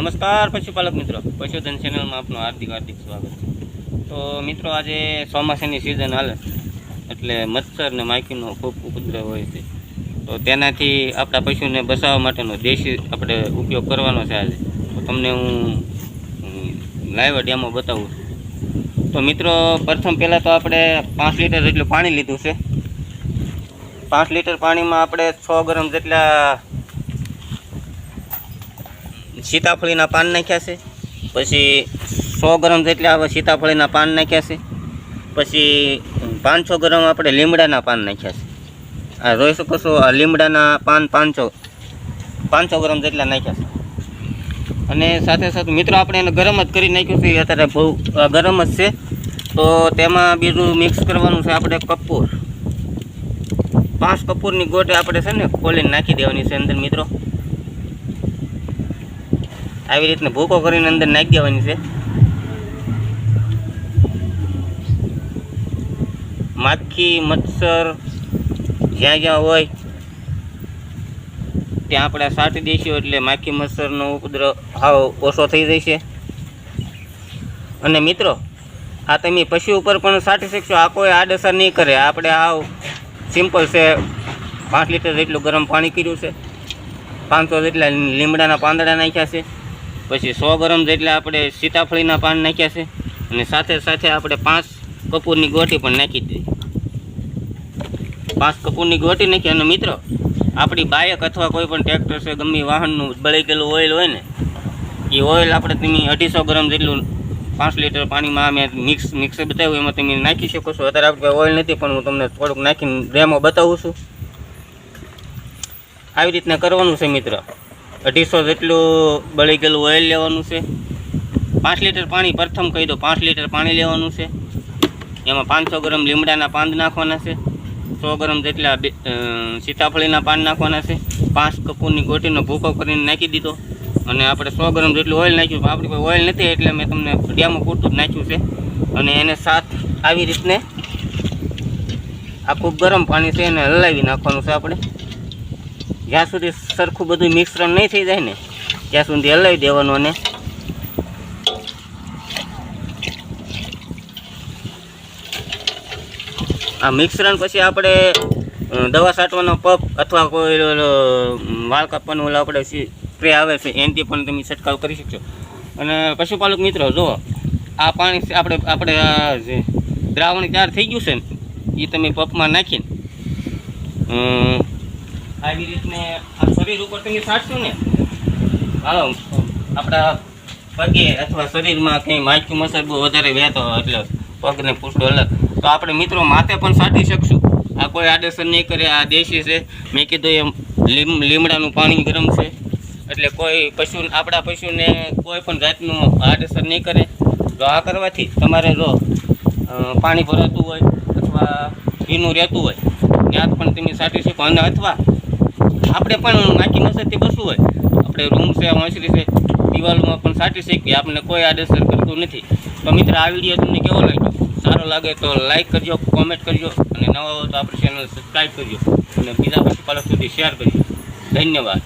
નમસ્કાર પશુપાલક મિત્રો. પશુધન ચેનલમાં આપનું હાર્દિક હાર્દિક સ્વાગત છે. તો મિત્રો, આજે ચોમાસાની સિઝન હાલે. એટલે મચ્છર ને માખીનો ખૂબ ઉપદ્રવ હોય છે. તો તેનાથી આપણા પશુને બચાવવા માટેનો દેશી આપણે ઉપયોગ કરવાનો છે આજે. તમને હું લાઈવ ડેમો બતાવું છું. તો મિત્રો, પ્રથમ પહેલાં તો આપણે પાંચ લીટર જેટલું પાણી લીધું છે. પાંચ લીટર પાણીમાં આપણે છ ગરમ જેટલા સીતાફળીના પાન નાખ્યા છે. પછી સો ગ્રામ જેટલા હવે સીતાફળીના પાન નાખ્યા છે. પછી પાંચસો ગ્રામ આપણે લીમડાના પાન નાખ્યા છે. આ જોઈ શકો છો, આ લીમડાના પાન પાંચસો પાંચસો ગ્રામ જેટલા નાખ્યા છે. અને સાથે સાથે મિત્રો આપણે એને ગરમ જ કરી નાખ્યું છે અત્યારે બહુ ગરમ જ છે. તો તેમાં બીજું મિક્સ કરવાનું છે આપણે કપૂર. પાંચ કપૂરની ગોટે આપણે છે ને ખોલીને નાખી દેવાની છે અંદર મિત્રો. આવી રીતને ભૂકો કરીને અંદર નાખી દેવાની છે. માખી, મચ્છર જ્યાં જ્યાં હોય, ત્યાં આપણે સાટી દઈશું એટલે માખી, મચ્છરનો ઉપદ્રવ હાવ ઓછો થઈ જશે. અને મિત્રો, આ તમે પશુ ઉપર પણ સાટી શકશો. આ કોઈ આડઅસર નહીં કરે. આપણે આવ સિમ્પલ છે. પાંચ લીટર જેટલું ગરમ પાણી કર્યું છે. પાંચસો જેટલા લીમડાના પાંદડા નાખ્યા છે. પછી સો ગ્રામ જેટલા આપણે સીતાફળીના પાન નાખ્યા છે અને સાથે સાથે આપણે પાંચ કપૂરની ગોટી પણ નાખી દીધી. પાંચ કપૂરની ગોટી નાખી અને મિત્રો, આપણી બાયક અથવા કોઈ પણ ટ્રેક્ટર છે, ગમે વાહનનું બળી ગયેલું ઓઇલ હોય ને એ ઓઇલ આપણે તમે અઢીસો ગ્રામ જેટલું પાંચ લીટર પાણીમાં અમે મિક્સ મિક્સ બતાવ્યું, એમાં તમે નાખી શકો છો. અત્યારે આપણે ઓઇલ નથી, પણ હું તમને થોડુંક નાખીને ડેમો બતાવું છું. આવી રીતના કરવાનું છે મિત્ર. અઢીસો જેટલું બળી ગયેલું ઓઇલ લેવાનું છે. પાંચ લીટર પાણી, પ્રથમ કહી દો, પાંચ લીટર પાણી લેવાનું છે. એમાં પાંચસો ગ્રામ લીમડાના પાન નાખવાના છે. સો ગ્રામ જેટલા સીતાફળીના પાન નાખવાના છે. પાંચ કપૂરની ગોટીનો ભૂકો કરીને નાખી દીધો. અને આપણે સો ગ્રામ જેટલું ઓઇલ નાખ્યું. આપણી પાસે ઓઇલ નથી એટલે મેં તમને ડેમો પૂરતું નાખ્યું છે. અને એને સાથ આવી રીતને આ ખૂબ ગરમ પાણી છે એને હલાવી નાખવાનું છે આપણે. જ્યાં સુધી સરખું બધું મિશ્રણ નહીં થઈ જાય ને, ત્યાં સુધી હલાવી દેવાનું અને આ મિશ્રણ પછી આપણે દવા છાંટવાનો પપ અથવા કોઈ વાળ કાપવાનું ઓલો આપણે સ્પ્રે આવે છે, એનાથી પણ તમે છંટકાવ કરી શકશો. અને પશુપાલક મિત્રો, જુઓ, આ પાણી આપણે આપણે જે દ્રાવણ તૈયાર થઈ ગયું છે ને એ તમે પપમાં નાખીને આવી રીતને શરીર ઉપર તમે છાંટશો ને? હા આપણા પગે અથવા શરીરમાં કંઈ માખી મસર બહુ વધારે વહેતો એટલે પગને પૂછતો અલગ. તો આપણે મિત્રો માથે પણ સાટી શકશું. આ કોઈ આડેસર નહીં કરે, આ દેશી છે. મેં કીધું એમ લીમ, લીમડાનું પાણી ગરમ છે. એટલે કોઈ પશુ આપણા પશુને કોઈ પણ જાતનું આડેસર નહીં કરે. તો આ કરવાથી તમારે જો પાણી ભરાતું હોય અથવા ભીનું રહેતું હોય, ત્યાં પણ તમે સાટી શકો. અને અથવા આપણે પણ માખી મસરથી બસવું હોય. આપણે રૂમ છે મસરી છે, દિવાલોમાં પણ સાટી શકીએ આપણને કોઈ આડેસર કરતું નથી. તો મિત્ર, આ વીડિયો તમને કેવો લાગ્યો? સારો લાગે તો લાઇક કરજો કોમેન્ટ કરજો, અને નવા હોય તો આપણી ચેનલ સબસ્ક્રાઈબ કરજો. અને બીજા પશુપાલક સુધી શેર કરજો. ધન્યવાદ.